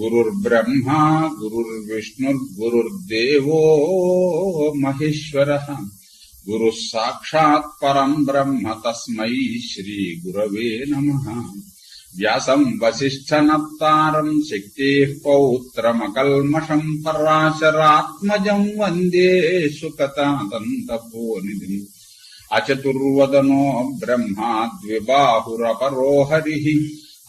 गुरुर्ब्रह्मा गुरुर्विष्णुर्गुरुर्देवो महेश्वर। गुरु साक्षात् परम ब्रह्म तस्मै श्रीगुरवे नमः। व्यासम् शक्ति शक्तेः पौत्रमकल्मषम् पराशरात्मजम् वंदे सुकतादन्तपोनिधिम् अचतुर्वदनो ब्रह्मा द्विबाहुरपरो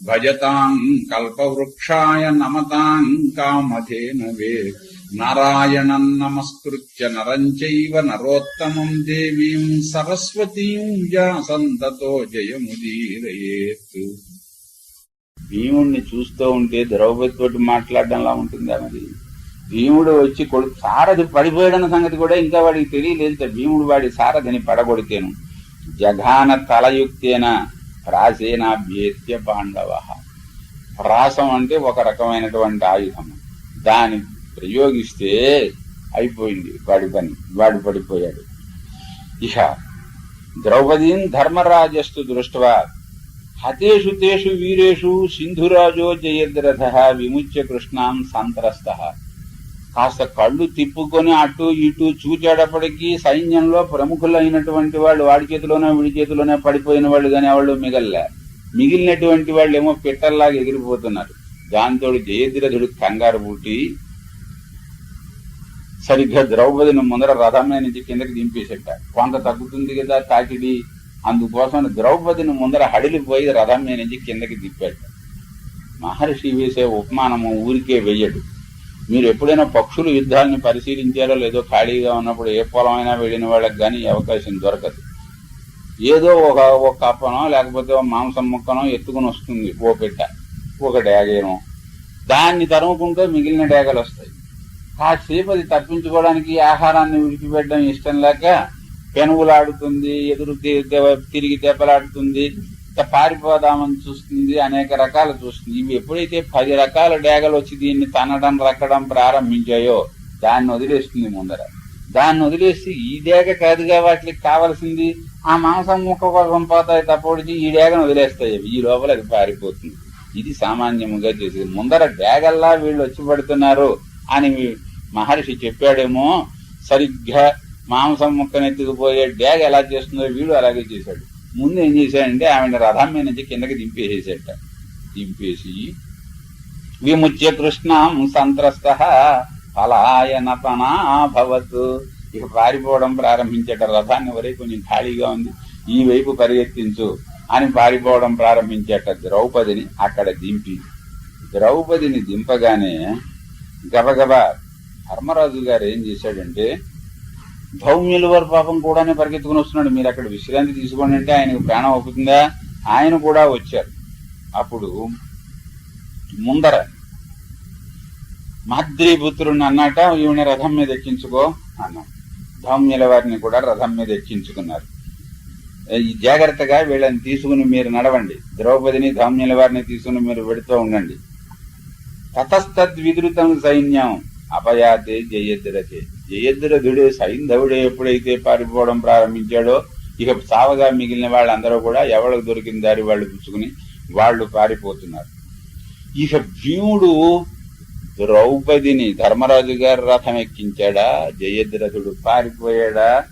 భజతాం కల్పవృక్షాయ నమతాం కామధేనవే నారాయణం నమస్కృత్య నరం చైవ నరోత్తమం దేవీం సరస్వతీం వ్యాసంతతో జయముదీరయేత్ భీముణ్ణి చూస్తూ ఉంటే ద్రౌపది తోటి మాట్లాడడంలా ఉంటుందా మరి భీముడు వచ్చి కొడు సారథి పడిపోయాడన్న సంగతి కూడా ఇంకా వాడికి తెలియలేదు. భీముడు వాడి సారథిని పడగొడితేను। జఘాన తలయుక్తేన ప్రాసేనాభ్యేత్య పాండవ ప్రాసం అంటే ఒక రకమైనటువంటి ఆయుధం దాని ప్రయోగిస్తే అయిపోయింది వాడి పని వాడు పడిపోయాడు. ఇహ ద్రౌపదీం ధర్మరాజస్తు దృష్ట్వా. హతేషు తేషు వీరేషు సింధురాజో జయద్రథ విముచ్య కృష్ణాం సంత్రస్త. కాస్త కళ్ళు తిప్పుకొని అటు ఇటు చూచేటప్పటికీ సైన్యంలో ప్రముఖులైనటువంటి వాళ్ళు వాడి చేతిలోనే వీడి చేతిలోనే పడిపోయిన వాళ్ళు కానీ వాళ్ళు మిగల్లే. మిగిలినటువంటి వాళ్ళు ఏమో పిట్టల్లాగా ఎగిరిపోతున్నారు. దాంతో జయద్రథుడు కంగారు పూటి సరిగ్గా ద్రౌపదిని ముందర రథమే నుంచి కిందకి దింపేసేట కొంత తగ్గుతుంది కదా తాకిడి. అందుకోసం ద్రౌపదిని ముందర హడిలిపోయి రథం మీద నుంచి కిందకి దిప్పాడు మహర్షి వేసే ఉపమానము ఊరికే వెయ్యడు. మీరు ఎప్పుడైనా పక్షులు యుద్ధాన్ని పరిశీలించారో లేదో ఖాళీగా ఉన్నప్పుడు ఏ పొలమైనా వెళ్ళిన వాళ్ళకి కానీ అవకాశం దొరకదు. ఏదో ఒక ఒక కప్పనో లేకపోతే మాంసం ముక్కనో ఎత్తుకుని వస్తుంది ఓ పెట్ట ఒక డేగేనో దాన్ని తరుముకుంటే మిగిలిన డేగలు వస్తాయి. కాసేపు అది తప్పించుకోవడానికి ఆహారాన్ని విడిచిపెట్టడం ఇష్టం లేక పెనుగులాడుతుంది ఎదురు తిరిగి దెబ్బలాడుతుంది పారిపోదామని చూస్తుంది అనేక రకాలు చూస్తుంది. ఇవి ఎప్పుడైతే పది రకాల డేగలు వచ్చి దీన్ని తనడం రక్కడం ప్రారంభించాయో దాన్ని వదిలేస్తుంది ముందర. దాన్ని వదిలేసి ఈ డేగ కాదుగా వాటికి కావలసింది ఆ మాంసం ముక్క కోసం పోతాయి తప్పొడిచి ఈ డేగను వదిలేస్తాయి ఈ లోపల అది పారిపోతుంది. ఇది సామాన్యముగా చేసేది. ముందర డేగల్లా వీళ్ళు వచ్చి పడుతున్నారు అని మహర్షి చెప్పాడేమో సరిగ్గా మాంసం ముక్కనెత్తుకుపోయే డేగ ఎలా చేస్తుందో వీడు అలాగే చేశాడు. ముందు ఏం చేశాడంటే ఆవిడ రథం మీద నుంచి కిందకి దింపేసేసాట. దింపేసి విముచ్య కృష్ణం సంత్రస్త ఫలాయనపనాభవత్ ఇక పారిపోవడం ప్రారంభించేట. రథాన్ని వరే కొంచెం ఖాళీగా ఉంది ఈ వైపు పరిగెత్తించు అని పారిపోవడం ప్రారంభించేట ద్రౌపదిని అక్కడ దింపి. ద్రౌపదిని దింపగానే గబగబా ధర్మరాజు గారు ఏం చేశాడంటే ధౌమ్యుల వారి పాపం కూడానే పరిగెత్తుకుని వస్తున్నాడు. మీరు అక్కడ విశ్రాంతి తీసుకోండి అంటే ఆయనకు ప్రాణం అవుతుందా? ఆయన కూడా వచ్చారు. అప్పుడు ముందర మాద్రీపుత్రుని అన్నట ఈవిని రథం మీద ఎక్కించుకో అన్నాడు. ధౌమ్యుల వారిని కూడా రథం మీద ఎక్కించుకున్నారు. జాగ్రత్తగా వీళ్ళని తీసుకుని మీరు నడవండి. ద్రౌపదిని ధౌమ్యుల వారిని తీసుకుని మీరు వెడుతూ ఉండండి. తతస్తద్విదృతం సైన్యం. అపయాతే జయద్రతే జయద్రథుడే సైంధవుడు ఎప్పుడైతే పారిపోవడం ప్రారంభించాడో ఇక సావగా మిగిలిన వాళ్ళందరూ కూడా ఎవరికి దొరికిన దారి వాళ్ళు పుచ్చుకుని వాళ్ళు పారిపోతున్నారు. ఇక భీముడు ద్రౌపదిని ధర్మరాజు గారు రథం ఎక్కించాడా? జయద్రథుడు పారిపోయాడా?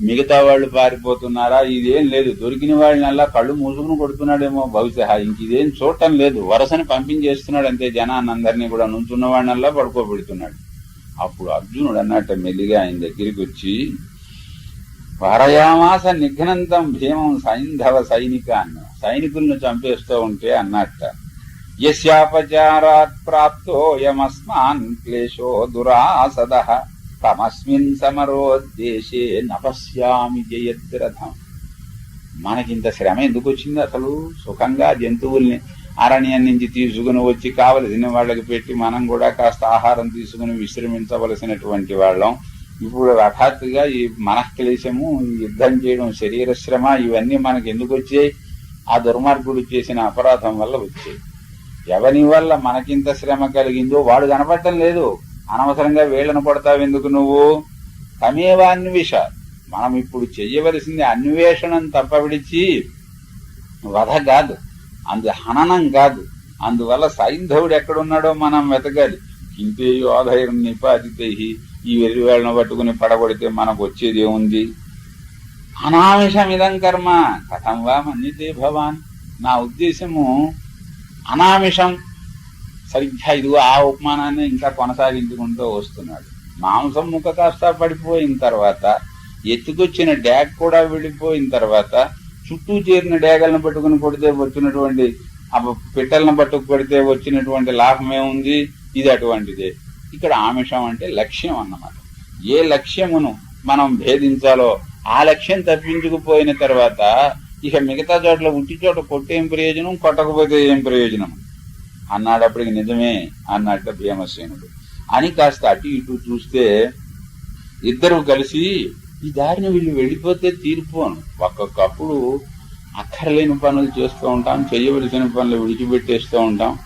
మిగతా వాళ్ళు పారిపోతున్నారా? ఇదేం లేదు. దొరికిన వాళ్ళనల్లా కళ్ళు మూసుకుని కొడుతున్నాడేమో బహుశా. ఇంక ఇదేం చూడటం లేదు. వరసని పంపించేస్తున్నాడు అంతే జనాన్ని అందరినీ కూడా. నుంచున్న వాళ్ళనల్లా పడుకోబెడుతున్నాడు. అప్పుడు అర్జునుడు అన్నట్టు మెల్లిగా ఆయన దగ్గరికి వచ్చి పరయామాస నిఘ్నంతం భీమం సైంధవ సైనికాన్ని సైనికులను చంపేస్తూ ఉంటే అన్నట్ట యశాపచారాత్ ప్రాప్తోయమస్మాన్ క్లేశో దురాసద తమస్మిన్ సమరోద్దేశే నపశ్యామి జయద్రథం మనకింత శ్రమ ఎందుకు వచ్చింది అసలు? సుఖంగా జంతువుల్ని అరణ్యం నుంచి తీసుకుని వచ్చి కావలసిన వాళ్ళకి పెట్టి మనం కూడా కాస్త ఆహారం తీసుకుని విశ్రమించవలసినటువంటి వాళ్ళం. ఇప్పుడు హఠాత్తుగా ఈ మనఃక్లేశము యుద్ధం చేయడం శరీర శ్రమ ఇవన్నీ మనకి ఎందుకు వచ్చాయి? ఆ దుర్మార్గుడు చేసిన అపరాధం వల్ల వచ్చాయి. ఎవని వల్ల మనకింత శ్రమ కలిగిందో వాడు కనపడటం లేదు. అనవసరంగా వీళ్ళను కొడతావు ఎందుకు నువ్వు? తమేవా అన్వేష. మనం ఇప్పుడు చెయ్యవలసింది అన్వేషణం తప్ప విడిచి వధ కాదు. అందు హననం కాదు. అందువల్ల సైంధవుడు ఎక్కడున్నాడో మనం వెతకాలి. ఇంతే యోధైర్ నిపాతితే ఈ వెర్రి పట్టుకుని పడగొడితే మనకు వచ్చేది ఏముంది? అనామిషమిదం కర్మ. కథం వా మన్యతే భవాన్. నా ఉద్దేశము అనామిషం సరిగ్గా ఇదిగో ఆ ఉపమానాన్ని ఇంకా కొనసాగించుకుంటూ వస్తున్నాడు. మాంసం ముక్క కాస్త పడిపోయిన తర్వాత ఎత్తుకొచ్చిన డ్యాగ్ కూడా వెళ్ళిపోయిన తర్వాత చుట్టూ చేరిన డేగలను పట్టుకుని కొడితే వచ్చినటువంటి ఆ పిట్టలను పట్టుకు కొడితే వచ్చినటువంటి లాభం ఏముంది? ఇది అటువంటిదే. ఇక్కడ ఆమిషం అంటే లక్ష్యం అన్నమాట. ఏ లక్ష్యమును మనం భేదించాలో ఆ లక్ష్యం తప్పించుకుపోయిన తర్వాత ఇక మిగతా చోట్ల ఉట్టి చోట కొట్టేం ప్రయోజనం? కొట్టకపోతే ఏం ప్రయోజనం? అన్నాడప్పటికి నిజమే అన్నట్టు భీమసేనుడు అని కాస్త అటు ఇటు చూస్తే ఇద్దరు కలిసి ఈ దారిని వీళ్ళు వెళ్ళిపోతే తీరిపోను ఒక్కొక్కప్పుడు అక్కర్లేని పనులు చేస్తూ ఉంటాం చేయవలసిన పనులు విడిచిపెట్టేస్తూ ఉంటాం.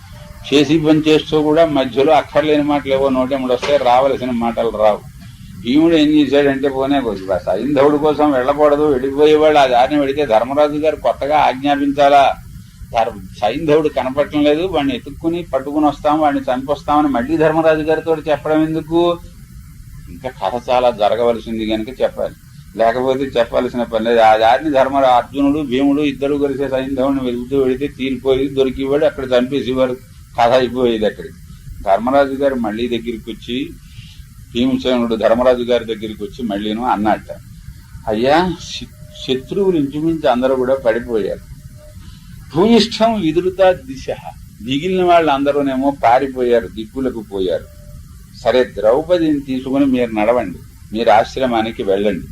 చేసి పని చేస్తూ కూడా మధ్యలో అక్కర్లేని మాటలు ఏవో నోటెముడు వస్తే రావలసిన మాటలు రావు. భీముడు ఏం చేశాడంటే పోనే సైంధవుడి కోసం వెళ్ళకూడదు వెళ్ళిపోయేవాడు ఆ దారిని వెళితే ధర్మరాజు గారు కొత్తగా ఆజ్ఞాపించాలా? ధర్- సైంధవుడు కనపడటం లేదు వాడిని ఎత్తుక్కుని పట్టుకుని వస్తాం వాడిని చంపొస్తామని మళ్ళీ ధర్మరాజు గారితో చెప్పడం ఎందుకు? ఇంకా కథ చాలా జరగవలసింది కనుక చెప్పాలి. లేకపోతే చెప్పాల్సిన పని లేదు. ఆ దారిని ధర్మ అర్జునుడు భీముడు ఇద్దరు కలిసే సైంధవుని వెలుగుతూ వెళితే తీరిపోయి దొరికివాడు అక్కడ చంపేసేవారు కథ అయిపోయేది అక్కడికి. ధర్మరాజు గారు మళ్ళీ దగ్గరికి వచ్చి భీమసేనుడు ధర్మరాజు గారి దగ్గరికి వచ్చి మళ్ళీను అన్నట్ట అయ్యా శత్రువులు ఇంచుమించి అందరూ కూడా పడిపోయారు. భూయిష్టం విదురుత దిశ. మిగిలిన వాళ్ళందరూనేమో పారిపోయారు దిక్కులకు పోయారు. సరే ద్రౌపదిని తీసుకుని మీరు నడవండి. మీరు ఆశ్రమానికి వెళ్ళండి.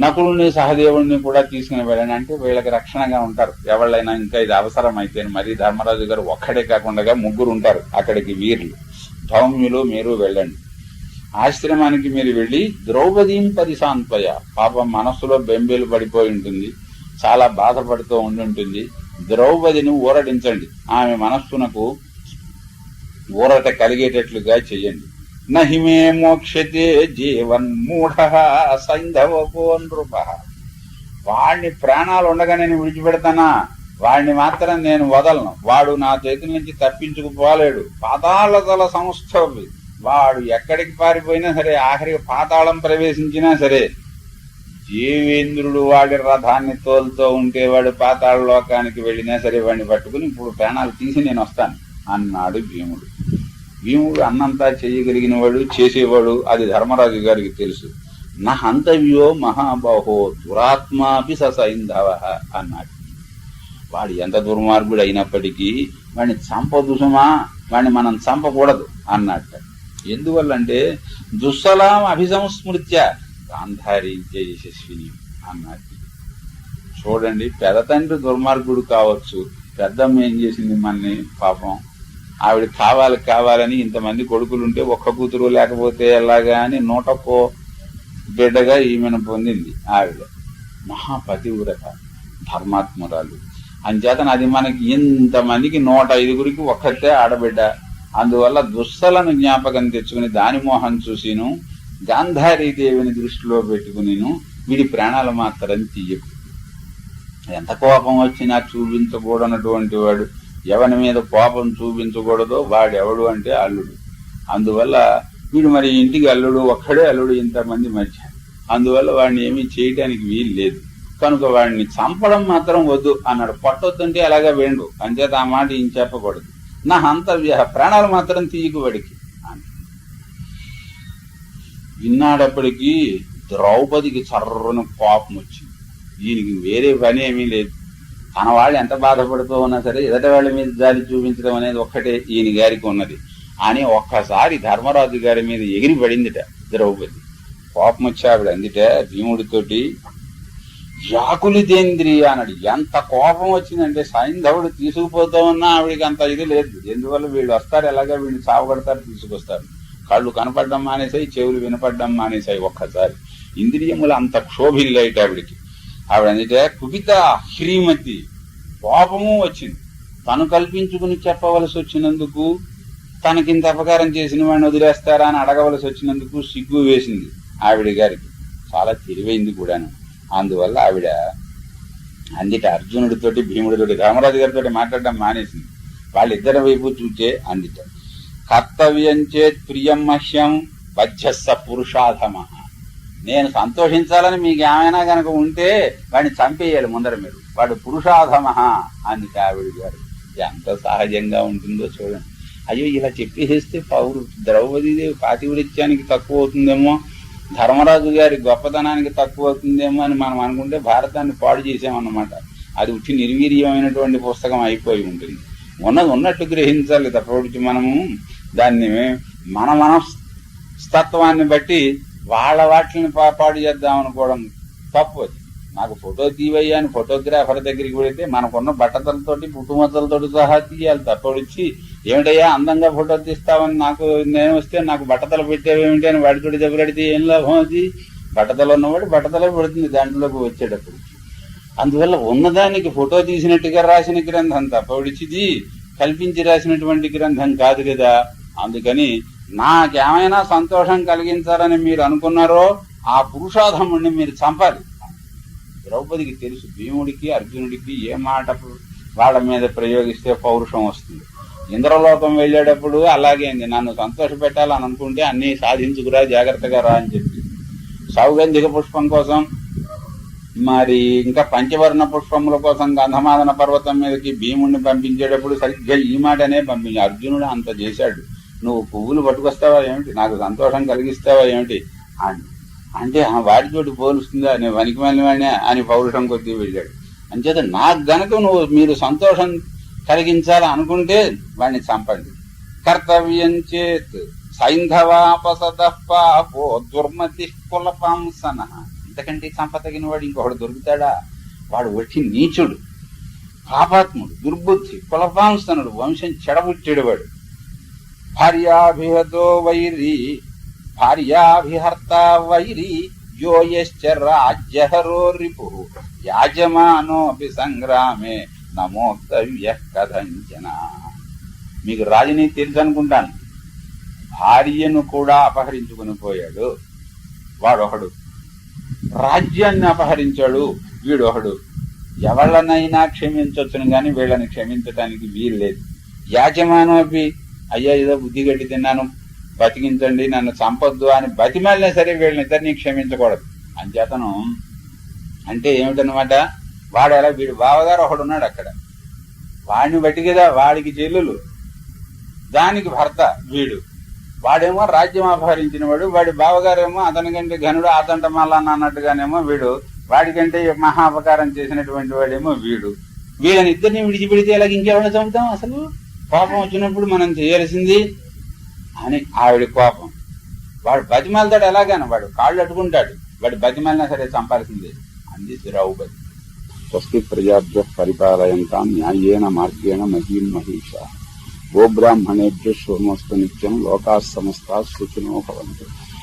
నకులుని సహదేవుడిని కూడా తీసుకుని వెళ్ళండి. అంటే వీళ్ళకి రక్షణగా ఉంటారు. ఎవళ్ళైనా ఇంకా ఇది అవసరం అయితే మరి ధర్మరాజు గారు ఒక్కడే కాకుండా ముగ్గురు ఉంటారు అక్కడికి వీరులు. ధౌమ్యులు మీరు వెళ్ళండి. ఆశ్రమానికి మీరు వెళ్ళి ద్రౌపదీం పరిశాంతయ. పాపం మనస్సులో బెంబేలు పడిపోయి ఉంటుంది. చాలా బాధపడుతూ ఉండి ఉంటుంది. ద్రౌపదిని ఊరడించండి. ఆమె మనస్సునకు ఊరట కలిగేటట్లుగా చెయ్యండి నహిమే మోక్షతే జీవన్మూఢ సైంధవపో నృప వాడిని ప్రాణాలు ఉండగా నేను విడిచిపెడతానా? వాడిని మాత్రం నేను వదలను. వాడు నా చేతి నుంచి తప్పించుకుపోలేడు. పాతాళ తల సంస్థ వాడు ఎక్కడికి పారిపోయినా సరే ఆఖరికి పాతాళం ప్రవేశించినా సరే జీవేంద్రుడు వాడి రథాన్ని తోలుతో ఉంటే వాడు పాతాళ లోకానికి వెళ్ళినా సరే వాడిని పట్టుకుని ఇప్పుడు ప్రాణాలు తీసి నేను వస్తాను అన్నాడు భీముడు. భీముడు అన్నంతా చేయగలిగిన వాడు చేసేవాడు అది ధర్మరాజు గారికి తెలుసు. నా హంతవ్యో మహాబాహో దురాత్మాపి ససైంధవ అన్నాడు. వాడు ఎంత దుర్మార్గుడు అయినప్పటికీ వాడిని చంపదు సుమా వాడిని మనం చంపకూడదు అన్నట్ట ఎందువల్లంటే దుస్సలాం అభిసంస్మృత్య గాంధారి యశస్విని అన్నాడు. చూడండి పెద్ద తండ్రి దుర్మార్గుడు కావచ్చు పెద్దమ్మ ఏం చేసింది మనని పాపం ఆవిడ కావాలి కావాలని ఇంతమంది కొడుకులుంటే ఒక్క కూతురు లేకపోతే ఎలాగా అని నూటకో బిడ్డగా ఈమెను పొందింది ఆవిడ. మహాపతివ్రత ధర్మాత్మురాలు. అంచేతన అది మనకి ఇంతమందికి నూట ఐదుగురికి ఒక్కతే ఆడబిడ్డ. అందువల్ల దుస్సలను జ్ఞాపకం తెచ్చుకుని దాని మోహం చూసిను గాంధారీదేవిని దృష్టిలో పెట్టుకునిను వీడి ప్రాణాలు మాత్రం తీయకు. ఎంత కోపం వచ్చినా చూపించకూడనటువంటి వాడు. ఎవరి మీద కోపం చూపించకూడదో వాడెవడు అంటే అల్లుడు. అందువల్ల వీడు మరి ఇంటికి అల్లుడు ఒక్కడే అల్లుడు ఇంతమంది మధ్య. అందువల్ల వాడిని ఏమీ చేయడానికి వీలు లేదు. కనుక వాడిని చంపడం మాత్రం వద్దు అన్నాడు. పొట్టొద్దంటే అలాగా వేండు? అంచేత ఆ మాట ఈయన చెప్పకూడదు. నా హంతవ్య ప్రాణాలు మాత్రం తీయకు వాడికి. అని విన్నాడప్పటికీ ద్రౌపదికి చర్రను కోపం వచ్చింది. దీనికి వేరే పని ఏమీ లేదు. తన వాళ్ళు ఎంత బాధపడుతూ ఉన్నా సరే ఎదట వాళ్ళ మీద జాలి చూపించడం అనేది ఒక్కటే ఈయన గారికి ఉన్నది. అని ఒక్కసారి ధర్మరాజు గారి మీద ఎగిరి పడిందిట ద్రౌపది. కోపం వచ్చి ఆవిడ అందిట భీముడితోటి వ్యాకులితేంద్రియ అన్నాడు. ఎంత కోపం వచ్చిందంటే సైంధవుడు తీసుకుపోతా ఉన్నా ఆవిడికి అంత ఇది లేదు. ఎందువల్ల వీళ్ళు వస్తారు? ఎలాగా వీళ్ళు చావగడతారు? తీసుకొస్తారు. కళ్ళు కనపడడం మానేసాయి చెవులు వినపడడం మానేసాయి ఒక్కసారి. ఇంద్రియములు అంత క్షోభిల్లాయిట ఆవిడికి. ఆవిడ అందుకే కుపిత శ్రీమతి. కోపము వచ్చింది. తను కల్పించుకుని చెప్పవలసి వచ్చినందుకు తనకింత అపకారం చేసిన వాడిని వదిలేస్తారా అని అడగవలసి వచ్చినందుకు సిగ్గు వేసింది ఆవిడ గారికి. చాలా తెలివైంది కూడాను. అందువల్ల ఆవిడ అందిట అర్జునుడితోటి భీముడితోటి రామరాజు గారితో మాట్లాడడం మానేసింది. వాళ్ళిద్దరి వైపు చూచే అందిట. కర్తవ్యం చేత్ ప్రియం మహ్యం బధ్యస్స పురుషాధమ. నేను సంతోషించాలని మీకు ఏమైనా గనక ఉంటే వాడిని చంపేయాలి ముందర మీరు. వాడు పురుషాధమ అని ఆవిడ గారు. ఎంత సహజంగా ఉంటుందో చూడండి. అయ్యో ఇలా చెప్పేసేస్తే పౌరు ద్రౌపదీదేవి పాతివృత్యానికి తక్కువ అవుతుందేమో ధర్మరాజు గారి గొప్పతనానికి తక్కువ అవుతుందేమో అని మనం అనుకుంటే భారతాన్ని పాడు చేసామన్నమాట అది ఉచ్చి నిర్వీర్యమైనటువంటి పుస్తకం అయిపోయి ఉంటుంది. ఉన్నది ఉన్నట్టు గ్రహించాలి తప్పటి మనము. దాన్ని మన మనస్తత్వాన్ని బట్టి వాళ్ళ వాటిని పాడు చేద్దాం అనుకోవడం తప్పు అది. నాకు ఫోటో తీవయ్యా అని ఫోటోగ్రాఫర్ దగ్గరికి వెళితే మనకున్న బట్టతలతోటి పుట్టుమచ్చలతోటి సహా తీయాలి. తప్పడిచ్చి ఏమిటయ్యా అందంగా ఫోటో తీస్తామని నాకు నేను వస్తే నాకు బట్టతల పెట్టేవేమిటి అని వాడితోటి దెబ్బలాడితే ఏం లాభం అది? బట్టతలు ఉన్నవాడు బట్టతలే పెడుతుంది దాంట్లోకి వచ్చేటప్పుడు. అందువల్ల ఉన్నదానికి ఫోటో తీసినట్టుగా రాసిన గ్రంథం తప్పొడిచిది కల్పించి రాసినటువంటి గ్రంథం కాదు కదా. అందుకని నాకేమైనా సంతోషం కలిగించాలని మీరు అనుకున్నారో ఆ పురుషాధముడిని మీరు చంపాలి. ద్రౌపదికి తెలుసు భీముడికి అర్జునుడికి ఏ మాట వాళ్ళ మీద ప్రయోగిస్తే పౌరుషం వస్తుంది. ఇంద్రలోకం వెళ్ళేటప్పుడు అలాగే అయింది నన్ను సంతోష పెట్టాలని అనుకుంటే అన్నీ సాధించుకురా జాగ్రత్తగా రా అని చెప్పి. సౌగంధిక పుష్పం కోసం మరి ఇంకా పంచవర్ణ పుష్పముల కోసం గంధమాదన పర్వతం మీదకి భీముడిని పంపించేటప్పుడు సరిగ్గా ఈ మాటనే పంపించాడు అర్జునుడు అంత చేశాడు. నువ్వు పువ్వులు పట్టుకొస్తావా ఏమిటి? నాకు సంతోషం కలిగిస్తావా ఏమిటి? అని అంటే ఆ వాడితోటి పోలుస్తుందా? నేను వనికి వాడినే అని పౌరుషం కొద్దీ వెళ్ళాడు. అంచేత నాకు గనక నువ్వు మీరు సంతోషం కలిగించాలి అనుకుంటే వాడిని చంపండి. కర్తవ్యం చేత్ సైంధవాపసత పాపో దుర్మతి కులపాంసన. ఇంతకంటే చంపతగిన వాడు ఇంకొకడు దొరుకుతాడా? వాడు వచ్చి నీచుడు పాపాత్ముడు దుర్బుద్ధి కులపాంసనుడు వంశం చెడబుట్టాడు వాడు భార్యాభిహతో వైరి భార్యాభిహర్త వైరి యోయశ్చ రాజ్యహరో రిపు యాజమానోపి సంగ్రామే నమోక్తవ్య కథంచన మీకు రాజనీతి తెలుసు అనుకుంటాను భార్యను కూడా అపహరించుకుని పోయాడు వాడొకడు. రాజ్యాన్ని అపహరించాడు వీడొకడు. ఎవళ్ళనైనా క్షమించవచ్చును కానీ వీళ్ళని క్షమించటానికి వీలు లేదు యాజమానోపి అయ్యా ఏదో బుద్ధి గడ్డి తిన్నాను. బతికించండి నన్ను చంపొద్దు అని బతిమాలినా సరే వీళ్ళనిద్దరిని క్షమించకూడదు. అంచేతను అంటే ఏమిటనమాట వాడు ఎలా వీడు బావగారు ఒకడు ఉన్నాడు అక్కడ. వాడిని బట్టి కదా వాడికి చెల్లులు. దానికి భర్త వీడు. వాడేమో రాజ్యం అపహరించిన వాడు వాడి బావగారేమో అతని కంటే ఘనుడు అతంట మల్లాన్న అన్నట్టుగానేమో వీడు. వాడికంటే మహా అపకారం చేసినటువంటి వాడేమో వీడు. వీళ్ళని ఇద్దరిని విడిచిపెడితే ఇలాగ ఇంకెవరిని చంపుతాం అసలు? కోపం వచ్చినప్పుడు మనం చేయాల్సింది అని ఆవిడ కోపం. వాడు బతిమాలతాడు ఎలాగైనా వాడు కాళ్ళు అట్టుకుంటాడు వాడు బతిమాలినా సరే చంపాల్సిందే అంది ద్రౌపది. స్వస్తి ప్రజాభ్య పరిపాలయంతా న్యాయేన మార్గేణ మహీం మహిష. గోబ్రాహ్మణేభ్య శోమస్తు నిత్యం లోకా సమస్తా సుఖినో భవంతు.